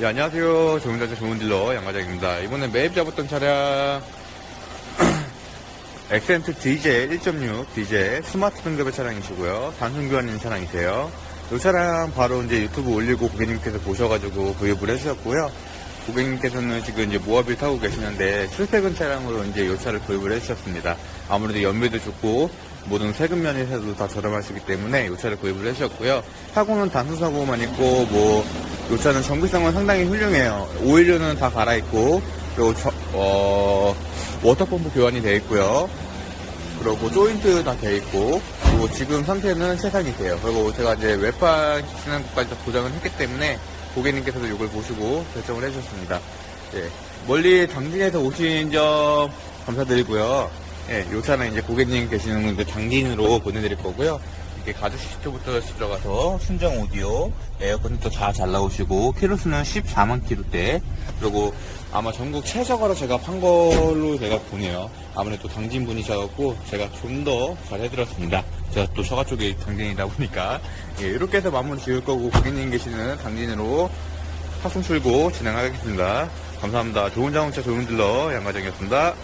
네, 안녕하세요. 좋은 자자 좋은 딜러 양과장입니다. 이번에 매입 잡았던 차량 엑센트 디젤 1.6 디젤 스마트 등급의 차량이시고요. 단순 교환인 차량이세요. 이 차량 바로 이제 유튜브 올리고 고객님께서 보셔가지고 구입을 해주셨고요. 고객님께서는 지금 이제 모하비를 타고 계시는데 출퇴근 차량으로 이제 이 차를 구입을 해주셨습니다. 아무래도 연비도 좋고 모든 세금 면에서도 다 저렴하시기 때문에 이 차를 구입을 해주셨고요. 사고는 단순 사고만 있고 뭐 이 차는 정비성은 상당히 훌륭해요. 오일류는 다 갈아있고 그리고 저- 어, 워터펌프 교환이 되어 있고요. 그리고 조인트 다 되어 있고 그리고 지금 상태는 최상이세요. 그리고 제가 이제 외판 기능까지 다 보장을 했기 때문에 고객님께서도 이걸 보시고 결정을 해주셨습니다. 예, 멀리 당진에서 오신 점 감사드리고요. 예, 요 차는 이제 고객님 계시는 이제 당진으로 보내드릴 거고요. 이렇게 가죽 시트부터 들어가서 순정 오디오, 에어컨도 다 잘 나오시고 키로수는 14만 키로대. 그리고 아마 전국 최저가로 제가 판 걸로 제가 보네요. 아무래도 당진 분이셔갖고 제가 좀 더 잘 해드렸습니다. 제가 또 처가 쪽에 당진이다 보니까 예, 이렇게 해서 마무리 지을 거고 고객님 계시는 당진으로 파송 출고 진행하겠습니다. 감사합니다. 좋은 자동차 좋은 딜러 양과장이었습니다.